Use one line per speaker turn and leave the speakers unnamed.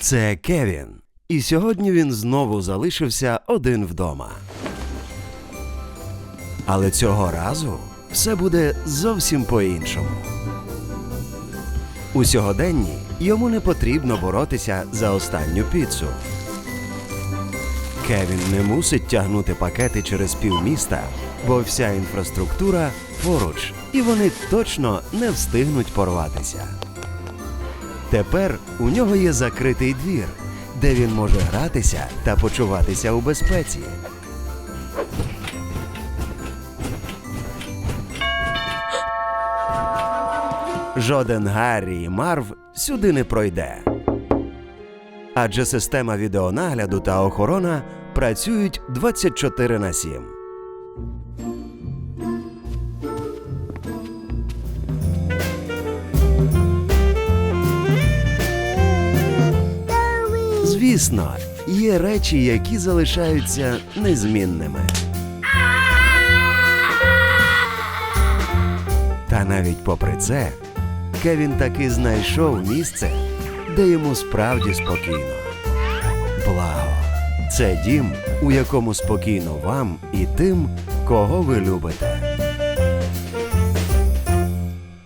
Це Кевін. І сьогодні він знову залишився один вдома. Але цього разу все буде зовсім по-іншому. У сьогоденні йому не потрібно боротися за останню піцу. Кевін не мусить тягнути пакети через півміста, бо вся інфраструктура поруч, і вони точно не встигнуть порватися. Тепер у нього є закритий двір, де він може гратися та почуватися у безпеці. Жоден Гаррі і Марв сюди не пройде. Адже система відеонагляду та охорона працюють 24 на 7. Звісно, є речі, які залишаються незмінними. Та навіть попри це, Кевін таки знайшов місце, де йому справді спокійно. Благо, це дім, у якому спокійно вам і тим, кого ви любите.